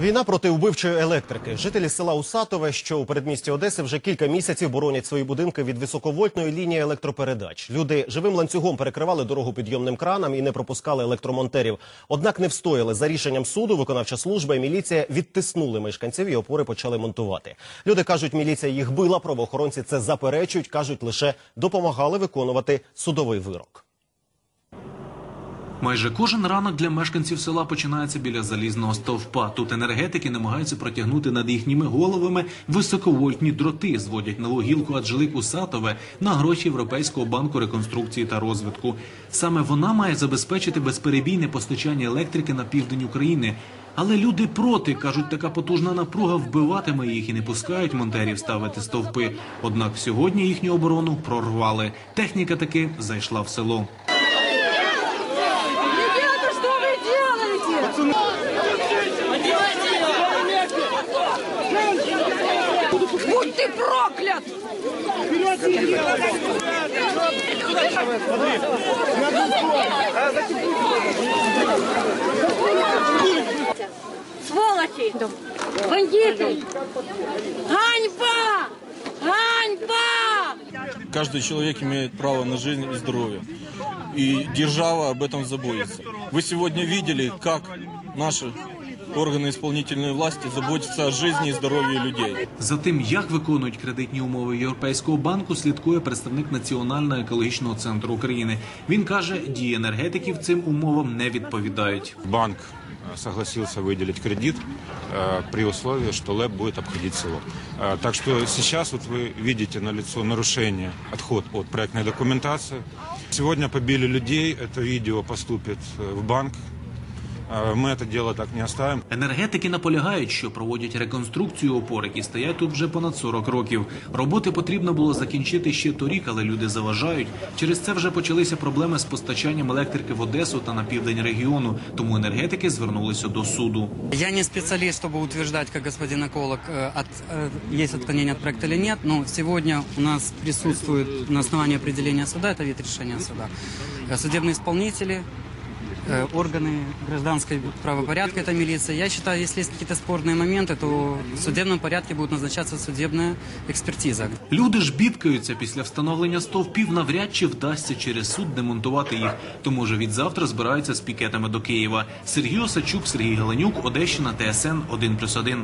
Війна проти вбивчої електрики. Жителі села Усатове, що у передмісті Одеси, вже кілька місяців боронять свої будинки від високовольтної лінії електропередач. Люди живим ланцюгом перекривали дорогу підйомним кранам і не пропускали електромонтерів. Однак не встояли за рішенням суду. Виконавча служба і міліція відтиснули мешканців і опори почали монтувати. Люди кажуть, міліція їх била. Правоохоронці це заперечують. кажуть, лише допомагали виконувати судовий вирок. Майже кожен ранок для мешканців села починається біля залізного стовпа. Тут енергетики намагаються протягнути над їхніми головами високовольтні дроти, зводять нову гілку Аджилик Усатове на гроші Європейського банку реконструкції та розвитку. Саме вона має забезпечити безперебійне постачання електрики на південь України. Але люди проти кажуть, така потужна напруга вбиватиме їх і не пускають монтерів ставити стовпи. Однак сьогодні їхню оборону прорвали. Техніка таки зайшла в село. Проклят! Сволочи! Бандиты! Ганьба! Ганьба! Каждый человек имеет право на жизнь и здоровье. И держава об этом заботится. Вы сегодня видели, как наши органы исполнительной власти заботятся о жизни и здоровье людей. За тим, як виконують кредитні умови Європейського банку, слідкує представник Національного екологічного центру України. Він каже, дії енергетиків цим умовам не відповідають. Банк э, согласился выделить кредит э, при условии, что ЛЭП будет обходить село. Э, Так что сейчас вот вы видите на лицо нарушение, отход от проектной документации. Сегодня побили людей, это видео поступит э, в банк. Э, Мы это дело так не оставим. Енергетики наполягають, що проводять реконструкцію опор, які стоять тут вже понад 40 років. Роботи потрібно було закінчити ще торік, але люди заважають. Через це вже почалися проблеми з постачанням електрики в Одесу та на південь регіону. Тому енергетики звернулися до суду. Я не специалист, чтобы утверждать, как господин эколог, э, от, э, есть отклонение от проекта или нет, но сегодня у нас присутствует на основании определения суда, это вид решения суда, э, судебные исполнители, э, органы гражданской правопорядка, это милиция. Я считаю, если есть какие-то спорные моменты, то в судебном порядке будет назначаться судебная экспертиза. Люди ж бідкаються після встановлення стовпів. Навряд чи вдасться через суд демонтувати їх. Тому вже від завтра збираються з пікетами до Києва. Сергій Осачук, Сергій Галенюк, Одещина, ТСН 1+,1.